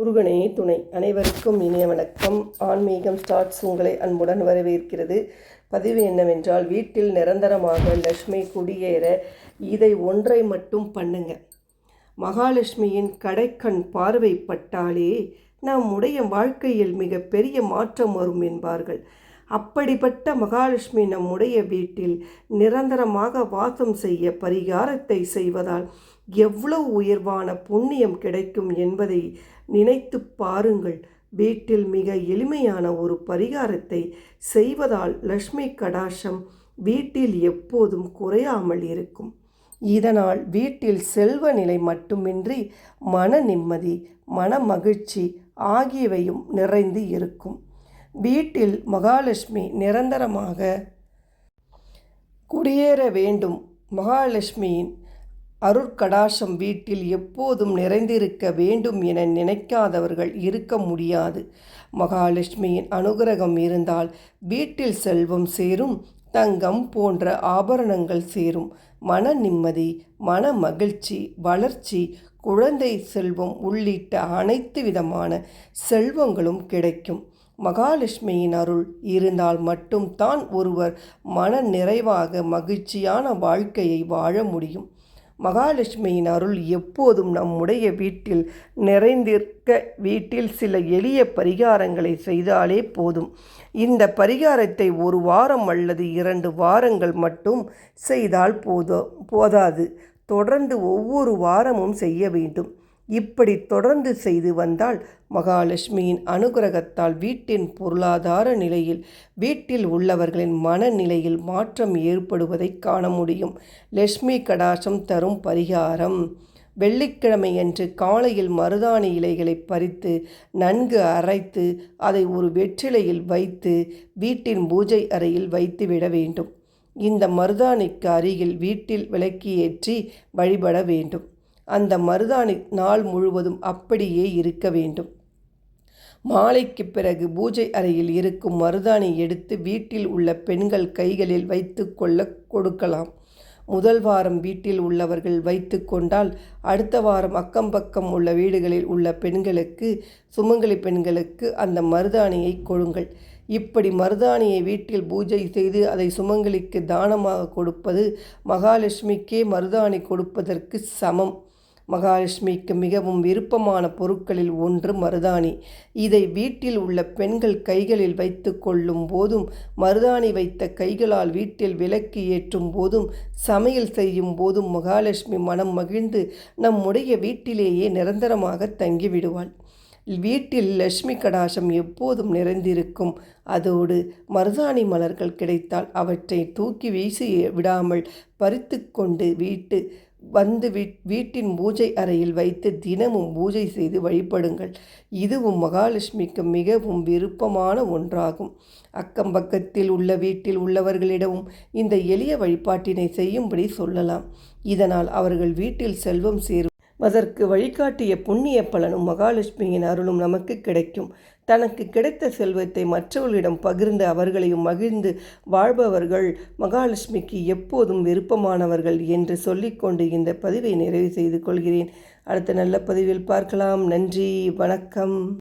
முருகனே துணை. அனைவருக்கும் இனிய வணக்கம். ஆன்மீகம் ஸ்டார்ட்ஸ் உங்களை அன்புடன் வரவேற்கிறது. பதிவு என்னவென்றால் வீட்டில் நிரந்தரமாக லக்ஷ்மி குடியேற இதை ஒன்றை மட்டும் பண்ணுங்க. மகாலட்சுமியின் கடைக்கண் பார்வைப்பட்டாலே நம்முடைய வாழ்க்கையில் மிக பெரிய மாற்றம் வரும் என்பார்கள். அப்படிப்பட்ட மகாலட்சுமி நம்முடைய வீட்டில் நிரந்தரமாக வாசம் செய்ய பரிகாரத்தை செய்வதால் எவ்வளவு உயர்வான புண்ணியம் கிடைக்கும் என்பதை நினைத்து பாருங்கள். வீட்டில் மிக எளிமையான ஒரு பரிகாரத்தை செய்வதால் லக்ஷ்மி கடாசம் வீட்டில் எப்போதும் குறையாமல் இருக்கும். இதனால் வீட்டில் செல்வ நிலை மட்டுமின்றி மன நிம்மதி மன மகிழ்ச்சி ஆகியவையும் நிறைந்து இருக்கும். வீட்டில் மகாலட்சுமி நிரந்தரமாக குடியேற வேண்டும். மகாலட்சுமியின் அருட்கடாசம் வீட்டில் எப்போதும் நிறைந்திருக்க வேண்டும் என நினைக்காதவர்கள் இருக்க முடியாது. மகாலட்சுமியின் அனுகிரகம் இருந்தால் வீட்டில் செல்வம் சேரும் தங்கம் போன்ற ஆபரணங்கள் சேரும். மன நிம்மதி மன மகிழ்ச்சி வளர்ச்சி குழந்தை செல்வம் உள்ளிட்ட அனைத்து விதமான செல்வங்களும் கிடைக்கும். மகாலட்சுமியின் அருள் இருந்தால் மட்டும்தான் ஒருவர் மன நிறைவாக மகிழ்ச்சியான வாழ்க்கையை வாழ முடியும். மகாலட்சுமியின் அருள் எப்போதும் நம்முடைய வீட்டில் நிறைந்திருக்க வீட்டில் சில எளிய பரிகாரங்களை செய்தாலே போதும். இந்த பரிகாரத்தை ஒரு வாரம் அல்லது இரண்டு வாரங்கள் மட்டும் செய்தால் போதோ போதாது. தொடர்ந்து ஒவ்வொரு வாரமும் செய்ய வேண்டும். இப்படி தொடர்ந்து செய்து வந்தால் மகாலட்சுமியின் அனுகிரகத்தால் வீட்டின் பொருளாதார நிலையில் வீட்டில் உள்ளவர்களின் மனநிலையில் மாற்றம் ஏற்படுவதை காண முடியும். லட்சுமி கடாசம் தரும் பரிகாரம். வெள்ளிக்கிழமையன்று காலையில் மருதாணி இலைகளை பறித்து நன்கு அரைத்து அதை ஒரு வெற்றிலையில் வைத்து வீட்டின் பூஜை அறையில் வைத்து விட வேண்டும். இந்த மருதாணிக்கு அருகில் வீட்டில் விளக்கி ஏற்றி வழிபட வேண்டும். அந்த மருதாணி நாள் முழுவதும் அப்படியே இருக்க வேண்டும். மாலைக்கு பிறகு பூஜை அறையில் இருக்கும் மருதாணி எடுத்து வீட்டில் உள்ள பெண்கள் கைகளில் வைத்து கொள்ள கொடுக்கலாம். முதல் வாரம் வீட்டில் உள்ளவர்கள் வைத்து கொண்டால் அடுத்த வாரம் அக்கம் பக்கம் உள்ள வீடுகளில் உள்ள பெண்களுக்கு சுமங்கலி பெண்களுக்கு அந்த மருதாணியை கொடுங்கள். இப்படி மருதாணியை வீட்டில் பூஜை செய்து அதை சுமங்கலிக்கு தானமாக கொடுப்பது மகாலட்சுமிக்கே மருதாணி கொடுப்பதற்கு சமம். மகாலட்சுமிக்கு மிகவும் விருப்பமான பொருட்களில் ஒன்று மருதாணி. இதை வீட்டில் உள்ள பெண்கள் கைகளில் வைத்து கொள்ளும் போதும் மருதாணி வைத்த கைகளால் வீட்டில் விளக்கு ஏற்றும் போதும் சமையல் செய்யும் போதும் மகாலட்சுமி மனம் மகிழ்ந்து நம்முடைய வீட்டிலேயே நிரந்தரமாக தங்கிவிடுவாள். வீட்டில் லட்சுமி கடாசம் எப்போதும் நிறைந்திருக்கும். அதோடு மருதாணி மலர்கள் கிடைத்தால் அவற்றை தூக்கி வீசி விடாமல் பறித்து கொண்டு வீட்டு வந்து வீட்டின் பூஜை அறையில் வைத்து தினமும் பூஜை செய்து வழிபடுங்கள். இதுவும் மகாலட்சுமிக்கு மிகவும் விருப்பமான ஒன்றாகும். அக்கம் பக்கத்தில் உள்ள வீட்டில் உள்ளவர்களிடமும் இந்த எளிய வழிபாட்டினை செய்யும்படி சொல்லலாம். இதனால் அவர்கள் வீட்டில் செல்வம் சேரும். அதற்கு வழிகாட்டிய புண்ணிய பலனும் மகாலட்சுமியின் அருளும் நமக்கு கிடைக்கும். தனக்கு கிடைத்த செல்வத்தை மற்றவர்களிடம் பகிர்ந்து அவர்களையும் மகிழ்ந்து வாழ்பவர்கள் மகாலட்சுமிக்கு எப்போதும் விருப்பமானவர்கள் என்று சொல்லிக்கொண்டு இந்த பதிவை நிறைவு செய்து கொள்கிறேன். அடுத்த நல்ல பதிவில் பார்க்கலாம். நன்றி. வணக்கம்.